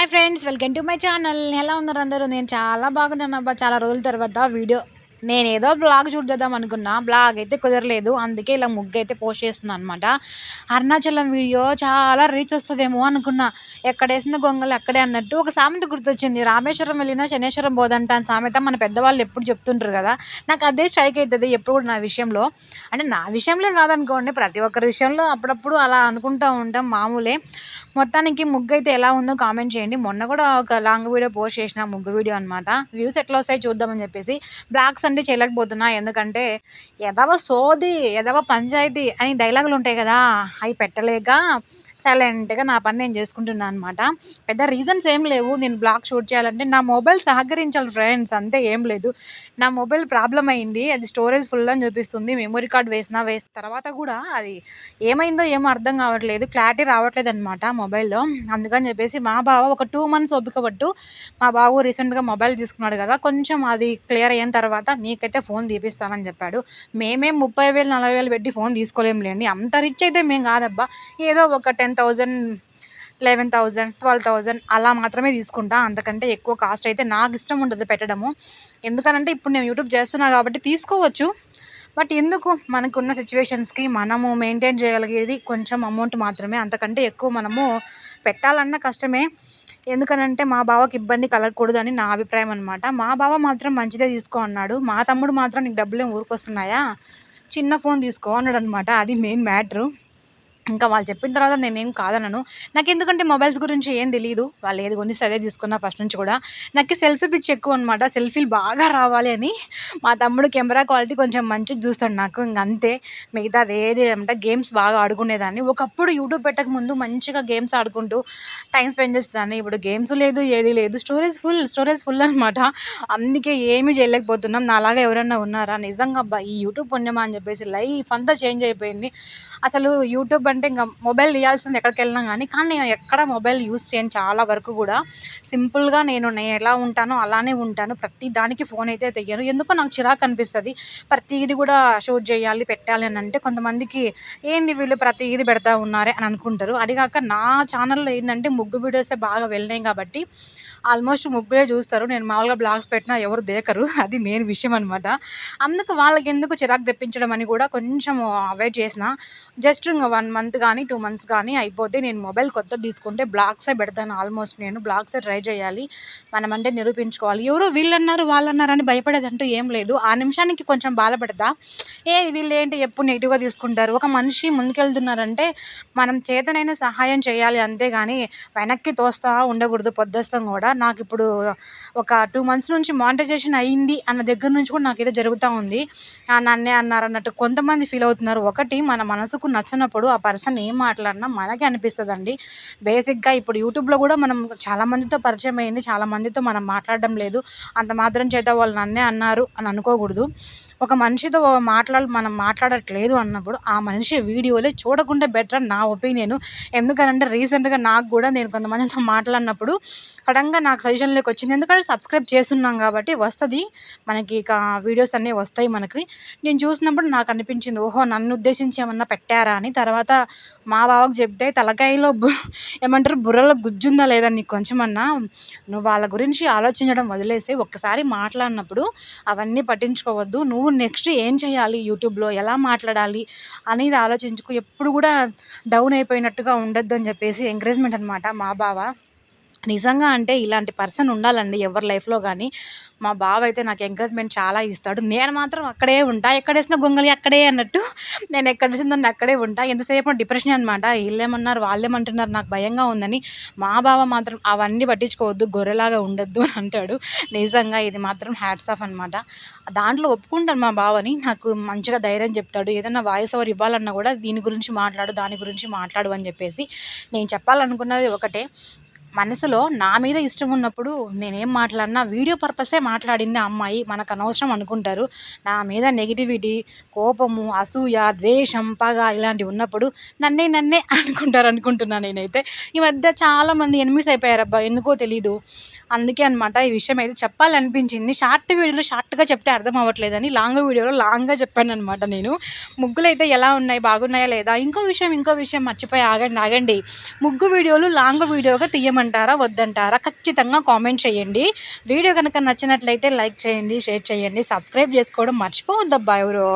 Hi friends welcome to my channel. ఎలా ఉన్నారు అందరూ? నేను చాలా బాగున్నాను అబ్బా చాలా రోజుల తర్వాత వీడియో నేను ఏదో బ్లాగ్ చూద్దాం అనుకున్నా బ్లాగ్ అయితే కుదరలేదు. అందుకే ఇలా ముగ్గు అయితే పోస్ట్ చేస్తున్నాను అనమాట అరుణాచలం వీడియో చాలా రీచ్ వస్తుందేమో అనుకున్నా. ఎక్కడేసిన గొంగలు అక్కడే అన్నట్టు ఒక సామెత గుర్తొచ్చింది. రామేశ్వరం వెళ్ళినా శనేశ్వరం పోదంట అని సామెత మన పెద్దవాళ్ళు ఎప్పుడు చెప్తుంటారు కదా. నాకు అదే స్ట్రైక్ అవుతుంది ఎప్పుడు కూడా నా విషయంలో. అంటే నా విషయంలో కాదనుకోండి ప్రతి ఒక్కరి విషయంలో అప్పుడప్పుడు అలా అనుకుంటూ ఉంటాం మామూలే. మొత్తానికి ముగ్గు అయితే ఎలా ఉందో కామెంట్ చేయండి. మొన్న కూడా ఒక లాంగ్ వీడియో పోస్ట్ చేసిన ముగ్గు వీడియో అనమాట వ్యూస్ ఎట్లా వస్తాయి చూద్దామని చెప్పేసి. బ్లాగ్స్ అంటే చేయలేకపోతున్నా. ఎందుకంటే ఎదవ సోది ఎదవ పంచాయతీ అని డైలాగులు ఉంటాయి కదా అవి పెట్టలేక సైలెంట్గా నా పని నేను చేసుకుంటున్నాను అనమాట పెద్ద రీజన్స్ ఏం లేవు. నేను బ్లాగ్ షూట్ చేయాలంటే నా మొబైల్ సహకరించాలి ఫ్రెండ్స్ అంతే ఏం లేదు. నా మొబైల్ ప్రాబ్లం అయింది. అది స్టోరేజ్ ఫుల్ అని చూపిస్తుంది. మెమొరీ కార్డ్ వేసినా వేసిన తర్వాత కూడా అది ఏమైందో ఏమో అర్థం కావట్లేదు. క్లారిటీ రావట్లేదు అనమాట మొబైల్లో. అందుకని చెప్పేసి మా బావ ఒక టూ మంత్స్ ఓపిక పట్టు మా బావ రీసెంట్గా మొబైల్ తీసుకున్నాడు కదా కొంచెం అది క్లియర్ అయిన తర్వాత నీకైతే ఫోన్ తీపిస్తానని చెప్పాడు. మేమేం ముప్పై వేలు నలభై వేలు పెట్టి ఫోన్ తీసుకోలేంలేండి అంత రిచ్ అయితే మేము కాదబ్బా. ఏదో ఒక ten ten thousand eleven thousand twelve thousand అలా మాత్రమే తీసుకుంటా. అంతకంటే ఎక్కువ కాస్ట్ అయితే నాకు ఇష్టం ఉండదు పెట్టడము. ఎందుకనంటే ఇప్పుడు నేను యూట్యూబ్ చేస్తున్నా కాబట్టి తీసుకోవచ్చు. బట్ ఎందుకు? మనకున్న సిచ్యువేషన్స్కి మనము మెయింటైన్ చేయగలిగేది కొంచెం అమౌంట్ మాత్రమే. అంతకంటే ఎక్కువ మనము పెట్టాలన్న కష్టమే. ఎందుకనంటే మా బావకి ఇబ్బంది కలగకూడదని నా అభిప్రాయం అనమాట మా బావ మాత్రం మంచిదే తీసుకో అన్నాడు. మా తమ్ముడు మాత్రం నీకు డబ్బులు ఏం ఊరికొస్తున్నాయా? చిన్న ఫోన్ తీసుకో అన్నాడు అనమాట అది మెయిన్ మ్యాటరు. ఇంకా వాళ్ళు చెప్పిన తర్వాత నేనేం కాదనను. నాకు ఎందుకంటే మొబైల్స్ గురించి ఏం తెలియదు వాళ్ళు ఏది కొని సరే తీసుకున్నా ఫస్ట్ నుంచి కూడా. నాకు సెల్ఫీ పిచ్ ఎక్కువ అనమాట సెల్ఫీలు బాగా రావాలి అని మా తమ్ముడు కెమెరా క్వాలిటీ కొంచెం మంచిగా చూస్తాడు నాకు. ఇంక అంతే. మిగతాది ఏది అంటే గేమ్స్ బాగా ఆడుకునేదాన్ని. ఒకప్పుడు యూట్యూబ్ పెట్టక ముందు మంచిగా గేమ్స్ ఆడుకుంటూ టైం స్పెండ్ చేస్తాను ఇప్పుడు గేమ్స్ లేదు ఏది లేదు. స్టోరేజ్ ఫుల్ స్టోరేజ్ ఫుల్ అనమాట అందుకే ఏమీ చేయలేకపోతున్నాం. నాలాగా ఎవరైనా ఉన్నారా? నిజంగా అబ్బా ఈ యూట్యూబ్ పుణ్యమా అని చెప్పేసి లైఫ్ అంతా చేంజ్ అయిపోయింది. అసలు యూట్యూబ్ అంటే ఇంకా మొబైల్ తీయాల్సింది ఎక్కడికి వెళ్ళినా కానీ కానీ నేను ఎక్కడ మొబైల్ యూస్ చేయను చాలా వరకు కూడా. సింపుల్గా నేను నేను ఎలా ఉంటానో అలానే ఉంటాను. ప్రతి దానికి ఫోన్ అయితే తెయ్యను ఎందుకో నాకు చిరాకు అనిపిస్తుంది. ప్రతిది కూడా షూట్ చేయాలి పెట్టాలి అని అంటే కొంతమందికి ఏంది వీళ్ళు ప్రతిది పెడతా ఉన్నారే అని అనుకుంటారు. అది కాక నా ఛానల్లో ఏంటంటే ముగ్గు వీడియోసే బాగా వెళ్ళినాయి కాబట్టి ఆల్మోస్ట్ ముగ్గులే చూస్తారు. నేను మామూలుగా బ్లాగ్స్ పెట్టినా ఎవరు దేకరు. అది మెయిన్ విషయం అనమాట అందుకు వాళ్ళకి ఎందుకు చిరాకు తెప్పించడం అని కూడా కొంచెం అవాయిడ్ చేసిన. జస్ట్ ఇంకా వన్ మంత్ మంత్ కానీ టూ మంత్స్ కానీ అయిపోతే నేను మొబైల్ కొత్త తీసుకుంటే బ్లాగ్సే పెడతాను ఆల్మోస్ట్ నేను. బ్లాగ్సే ట్రై చేయాలి. మనం అంటే నిరూపించుకోవాలి. ఎవరో వీళ్ళన్నారు వాళ్ళన్నారని అని భయపడేదంటూ ఏం లేదు. ఆ నిమిషానికి కొంచెం బాధపడతా. ఏ వీళ్ళు ఏంటి ఎప్పుడు నెగిటివ్గా తీసుకుంటారు? ఒక మనిషి ముందుకెళ్తున్నారంటే మనం చేతనైనా సహాయం చేయాలి అంతేగాని వెనక్కి తోస్తా ఉండకూడదు పొద్దుస్తాం కూడా. నాకు ఇప్పుడు ఒక టూ మంత్స్ నుంచి మానిటైజేషన్ అయ్యింది అన్న దగ్గర నుంచి కూడా నాకు ఏదో జరుగుతూ ఉంది. నన్నే అన్నారు అన్నట్టు కొంతమంది ఫీల్ అవుతున్నారు. ఒకటి మన మనసుకు నచ్చినప్పుడు ఆ పర్సన్ ఏం మాట్లాడినా మనకే అనిపిస్తుంది అండి బేసిక్గా ఇప్పుడు యూట్యూబ్లో కూడా మనం చాలా మందితో పరిచయం అయింది చాలా మందితో మనం మాట్లాడడం లేదు. అంత మాత్రం చేత వాళ్ళు నన్నే అన్నారు అని అనుకోకూడదు. ఒక మనిషితో మాట్లాడ మనం మాట్లాడట్లేదు అన్నప్పుడు ఆ మనిషి వీడియోలే చూడకుండా బెటర్ అని నా ఒపీనియన్. ఎందుకనంటే రీసెంట్గా నాకు కూడా నేను కొంతమందితో మాట్లాడినప్పుడు సడన్గా నాకు సజెషన్లోకి వచ్చింది. ఎందుకంటే సబ్స్క్రైబ్ చేస్తున్నాం కాబట్టి వస్తుంది. మనకి ఇక వీడియోస్ అన్నీ వస్తాయి మనకి. నేను చూసినప్పుడు నాకు అనిపించింది ఓహో నన్ను ఉద్దేశించి ఏమన్నా పెట్టారా అని. తర్వాత మా బావకు చెప్తే తలకాయలో ఏమంటారు బుర్రలో గుజ్జుందా లేదా నీకు కొంచెమన్నా? నువ్వు వాళ్ళ గురించి ఆలోచించడం వదిలేసి ఒక్కసారి మాట్లాడినప్పుడు అవన్నీ పట్టించుకోవద్దు. నువ్వు నెక్స్ట్ ఏం చేయాలి యూట్యూబ్లో? ఎలా మాట్లాడాలి అనేది ఆలోచించుకో. ఎప్పుడు కూడా డౌన్ అయిపోయినట్టుగా ఉండొద్దు అని చెప్పేసి ఎంకరేజ్మెంట్ అనమాట మా బావ. నిజంగా అంటే ఇలాంటి పర్సన్ ఉండాలండి ఎవరి లైఫ్లో కానీ మా బావ అయితే నాకు ఎంకరేజ్మెంట్ చాలా ఇస్తాడు. నేను మాత్రం అక్కడే ఉంటా. ఎక్కడేసిన గొంగలి అక్కడే అన్నట్టు నేను ఎక్కడ దాన్ని అక్కడే ఉంటా. ఎంతసేపు డిప్రెషన్ అనమాట వీళ్ళేమన్నారు వాళ్ళేమంటున్నారు నాకు భయంగా ఉందని. మా బావ మాత్రం అవన్నీ పట్టించుకోవద్దు గొర్రెలాగా ఉండొద్దు అని అంటాడు. నిజంగా ఇది మాత్రం హ్యాట్స్ ఆఫ్ అనమాట దాంట్లో ఒప్పుకుంటాను మా బావని. నాకు మంచిగా ధైర్యం చెప్తాడు. ఏదైనా వాయిస్ ఓవర్ ఇవ్వాలన్నా కూడా దీని గురించి మాట్లాడు దాని గురించి మాట్లాడు అని చెప్పేసి నేను చెప్పాలనుకున్నది ఒకటే. మనసులో నా మీద ఇష్టం ఉన్నప్పుడు నేనేం మాట్లాడినా వీడియో పర్పసే మాట్లాడింది ఆ అమ్మాయి మనకు అనవసరం అనుకుంటారు. నా మీద నెగిటివిటీ కోపము అసూయ ద్వేషం పగ ఇలాంటివి ఉన్నప్పుడు నన్నే నన్నే అనుకుంటారు అనుకుంటున్నాను నేనైతే. ఈ మధ్య చాలామంది ఎనిమిస్ అయిపోయారు అబ్బా ఎందుకో తెలీదు. అందుకే అనమాట ఈ విషయం అయితే చెప్పాలనిపించింది. షార్ట్ వీడియోలో షార్ట్గా చెప్తే అర్థం అవ్వట్లేదని లాంగ్ వీడియోలో లాంగ్గా చెప్పాను అనమాట నేను. ముగ్గులు అయితే ఎలా ఉన్నాయి బాగున్నాయా లేదా ఇంకో విషయం ఇంకో విషయం మర్చిపోయి ఆగండి ఆగండి. ముగ్గు వీడియోలు లాంగ్ వీడియోగా తీయమని చేయమంటారా వద్దంటారా ఖచ్చితంగా కామెంట్ చేయండి. వీడియో కనుక నచ్చినట్లయితే లైక్ చేయండి షేర్ చేయండి సబ్స్క్రైబ్ చేసుకోవడం మర్చిపోవద్దబ్బా ఎవరు.